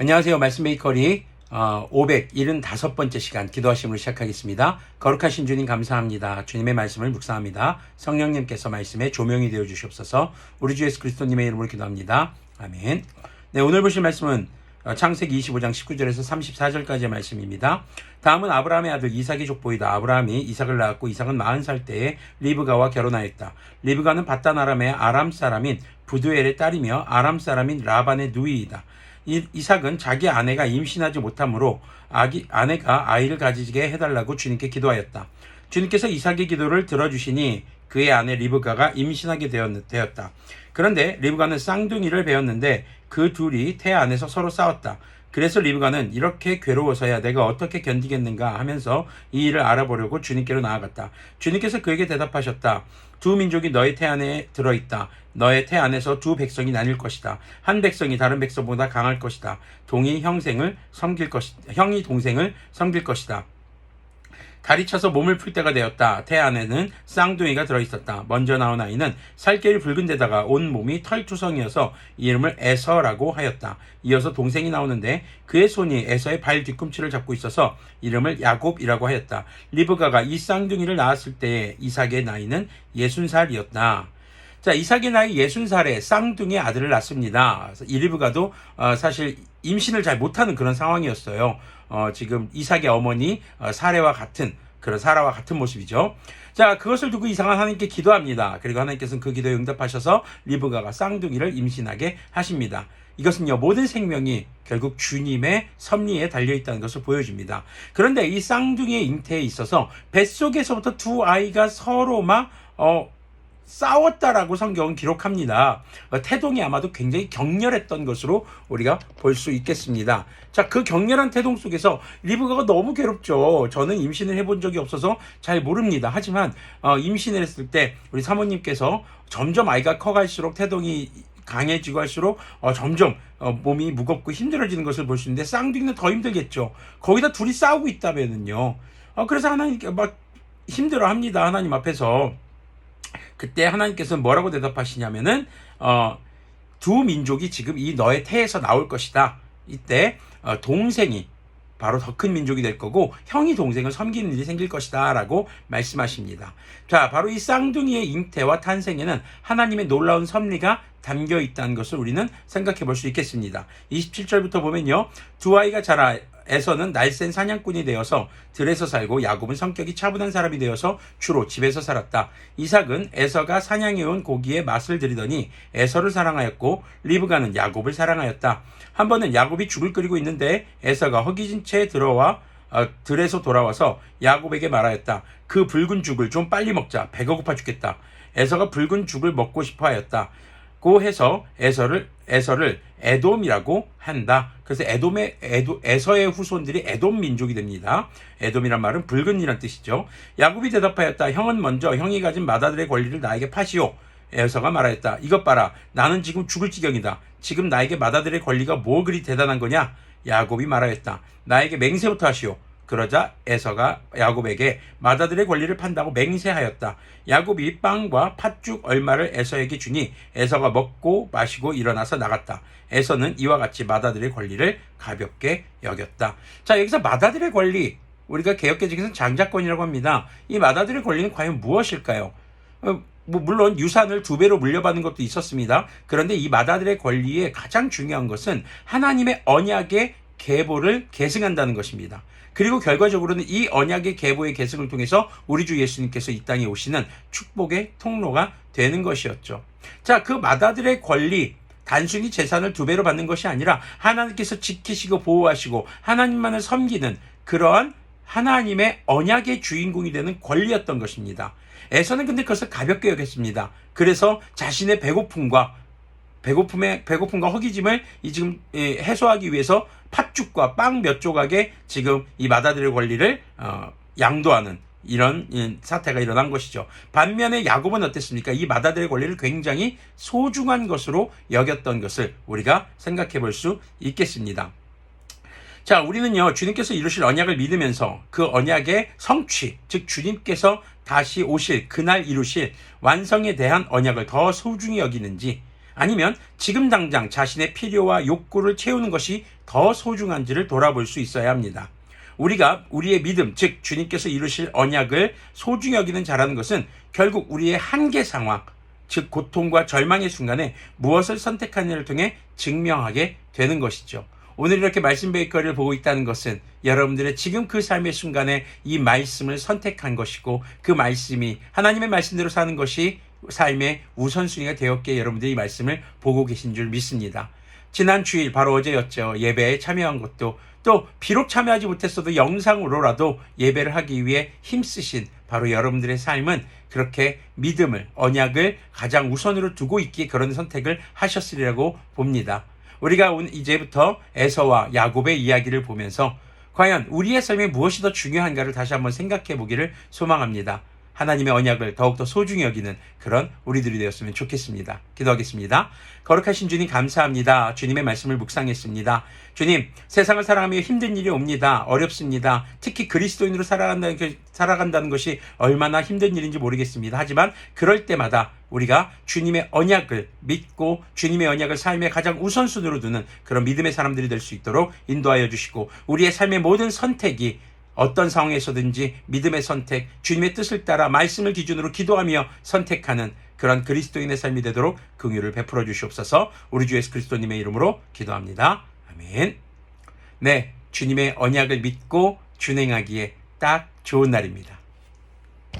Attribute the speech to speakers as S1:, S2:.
S1: 안녕하세요. 말씀 메이커리 어, 575번째 시간 기도하심으로 시작하겠습니다. 거룩하신 주님 감사합니다. 주님의 말씀을 묵상합니다. 성령님께서 말씀에 조명이 되어 주시옵소서. 우리 주 예수 그리스도님의 이름으로 기도합니다. 아멘. 네, 오늘 보실 말씀은 어, 창세기 25장 19절에서 34절까지의 말씀입니다. 다음은 아브라함의 아들 이삭의 족보이다. 아브라함이 이삭을 낳았고 이삭은 40살 때에 리브가와 결혼하였다. 리브가는 바단 아람의 아람 사람인 부두엘의 딸이며 아람 사람인 라반의 누이이다. 이, 이삭은 자기 아내가 임신하지 못하므로 아기, 아내가 아이를 가지게 해달라고 주님께 기도하였다. 주님께서 이삭의 기도를 들어주시니 그의 아내 리브가가 임신하게 되었다. 그런데 리브가는 쌍둥이를 배웠는데 그 둘이 태 안에서 서로 싸웠다. 그래서 리브가는 이렇게 괴로워서야 내가 어떻게 견디겠는가 하면서 이 일을 알아보려고 주님께로 나아갔다. 주님께서 그에게 대답하셨다. 두 민족이 너의 태 안에 들어있다. 너의 태 안에서 두 백성이 나뉠 것이다. 한 백성이 다른 백성보다 강할 것이다. 동이 형생을 섬길 것이다. 형이 동생을 섬길 것이다. 다리 쳐서 몸을 풀 때가 되었다. 태 안에는 쌍둥이가 들어있었다. 먼저 나온 아이는 살결이 붉은 데다가 온 몸이 털 투성이어서 이름을 에서라고 하였다. 이어서 동생이 나오는데 그의 손이 에서의 발 뒤꿈치를 잡고 있어서 이름을 야곱이라고 하였다. 리브가가 이 쌍둥이를 낳았을 때에 이삭의 나이는 예순 살이었다. 자, 이삭의 나이 예순 살에 쌍둥이 아들을 낳습니다. 이 리브가도 어, 사실 임신을 잘 못하는 그런 상황이었어요. 어, 지금 이삭의 어머니 어, 사례와 같은 그런 사라와 같은 모습이죠. 자, 그것을 두고 이상한 하나님께 기도합니다. 그리고 하나님께서는 그 기도에 응답하셔서 리브가가 쌍둥이를 임신하게 하십니다. 이것은요, 모든 생명이 결국 주님의 섭리에 달려있다는 것을 보여줍니다. 그런데 이 쌍둥이의 잉태에 있어서 뱃속에서부터 두 아이가 서로 막, 어, 싸웠다라고 성경은 기록합니다. 어, 태동이 아마도 굉장히 격렬했던 것으로 우리가 볼 수 있겠습니다. 자, 그 격렬한 태동 속에서 리브가가 너무 괴롭죠. 저는 임신을 해본 적이 없어서 잘 모릅니다. 하지만 어, 임신을 했을 때 우리 사모님께서 점점 아이가 커갈수록 태동이 강해지고 할수록 어, 점점 어, 몸이 무겁고 힘들어지는 것을 볼 수 있는데 쌍둥이는 더 힘들겠죠. 거기다 둘이 싸우고 있다면은요. 어, 그래서 하나님께 막 힘들어합니다. 하나님 앞에서. 그때 하나님께서는 뭐라고 대답하시냐면은 어, 두 민족이 지금 이 너의 태에서 나올 것이다. 이때 어, 동생이 바로 더 큰 민족이 될 거고 형이 동생을 섬기는 일이 생길 것이다라고 말씀하십니다. 자, 바로 이 쌍둥이의 잉태와 탄생에는 하나님의 놀라운 섭리가 담겨 있다는 것을 우리는 생각해 볼 수 있겠습니다. 27절부터 보면요. 두 아이가 자라 에서는 날쌘 사냥꾼이 되어서 들에서 살고 야곱은 성격이 차분한 사람이 되어서 주로 집에서 살았다. 이삭은 에서가 사냥해온 고기에 맛을 들이더니 에서를 사랑하였고 리브가는 야곱을 사랑하였다. 한 번은 야곱이 죽을 끓이고 있는데 에서가 허기진 채 들어와 어, 들에서 돌아와서 야곱에게 말하였다. 그 붉은 죽을 좀 빨리 먹자. 배가 고파 죽겠다. 에서가 붉은 죽을 먹고 싶어 하였다. 고 해서 에서를 에서를 에돔이라고 한다. 그래서 에돔의 에도, 에서의 후손들이 에돔 민족이 됩니다. 에돔이란 말은 붉은이란 뜻이죠. 야곱이 대답하였다. 형은 먼저 형이 가진 마다들의 권리를 나에게 파시오. 에서가 말하였다. 이것 봐라. 나는 지금 죽을 지경이다. 지금 나에게 마다들의 권리가 뭐 그리 대단한 거냐? 야곱이 말하였다. 나에게 맹세부터 하시오. 그러자 에서가 야곱에게 마다들의 권리를 판다고 맹세하였다. 야곱이 빵과 팥죽 얼마를 에서에게 주니 에서가 먹고 마시고 일어나서 나갔다. 에서는 이와 같이 마다들의 권리를 가볍게 여겼다. 자, 여기서 마다들의 권리, 우리가 개혁개정에서는 장자권이라고 합니다. 이 마다들의 권리는 과연 무엇일까요? 어, 뭐 물론 유산을 두 배로 물려받는 것도 있었습니다. 그런데 이 마다들의 권리의 가장 중요한 것은 하나님의 언약의 계보를 계승한다는 것입니다. 그리고 결과적으로는 이 언약의 계보의 계승을 통해서 우리 주 예수님께서 이 땅에 오시는 축복의 통로가 되는 것이었죠. 자, 그 마다들의 권리, 단순히 재산을 두 배로 받는 것이 아니라 하나님께서 지키시고 보호하시고 하나님만을 섬기는 그러한 하나님의 언약의 주인공이 되는 권리였던 것입니다. 에서는 근데 그것을 가볍게 여겼습니다. 그래서 자신의 배고픔과 배고픔의 배고픔과 허기짐을 이 지금 해소하기 위해서 팥죽과 빵 몇 조각에 지금 이 마다들의 권리를 어, 양도하는 이런 사태가 일어난 것이죠. 반면에 야곱은 어땠습니까? 이 마다들의 권리를 굉장히 소중한 것으로 여겼던 것을 우리가 생각해 볼 수 있겠습니다. 자, 우리는요, 주님께서 이루실 언약을 믿으면서 그 언약의 성취, 즉, 주님께서 다시 오실, 그날 이루실 완성에 대한 언약을 더 소중히 여기는지, 아니면 지금 당장 자신의 필요와 욕구를 채우는 것이 더 소중한지를 돌아볼 수 있어야 합니다. 우리가 우리의 믿음, 즉 주님께서 이루실 언약을 소중히 여기는 자라는 것은 결국 우리의 한계 상황, 즉 고통과 절망의 순간에 무엇을 선택하느냐를 통해 증명하게 되는 것이죠. 오늘 이렇게 말씀 베이커리를 보고 있다는 것은 여러분들의 지금 그 삶의 순간에 이 말씀을 선택한 것이고 그 말씀이 하나님의 말씀대로 사는 것이 삶의 우선순위가 되었기에 여러분들이 이 말씀을 보고 계신 줄 믿습니다. 지난 주일 바로 어제였죠. 예배에 참여한 것도 또 비록 참여하지 못했어도 영상으로라도 예배를 하기 위해 힘쓰신 바로 여러분들의 삶은 그렇게 믿음을 언약을 가장 우선으로 두고 있기에 그런 선택을 하셨으리라고 봅니다. 우리가 이제부터 에서와 야곱의 이야기를 보면서 과연 우리의 삶에 무엇이 더 중요한가를 다시 한번 생각해 보기를 소망합니다. 하나님의 언약을 더욱더 소중히 여기는 그런 우리들이 되었으면 좋겠습니다. 기도하겠습니다. 거룩하신 주님 감사합니다. 주님의 말씀을 묵상했습니다. 주님, 세상을 살아가며 힘든 일이 옵니다. 어렵습니다. 특히 그리스도인으로 살아간다는, 그- 살아간다는 것이 얼마나 힘든 일인지 모르겠습니다. 하지만 그럴 때마다 우리가 주님의 언약을 믿고 주님의 언약을 삶의 가장 우선순위로 두는 그런 믿음의 사람들이 될 수 있도록 인도하여 주시고 우리의 삶의 모든 선택이 어떤 상황에서든지 믿음의 선택, 주님의 뜻을 따라 말씀을 기준으로 기도하며 선택하는 그런 그리스도인의 삶이 되도록 긍휼을 베풀어 주시옵소서. 우리 주 예수 그리스도님의 이름으로 기도합니다. 아멘. 네, 주님의 언약을 믿고 준행하기에 딱 좋은 날입니다.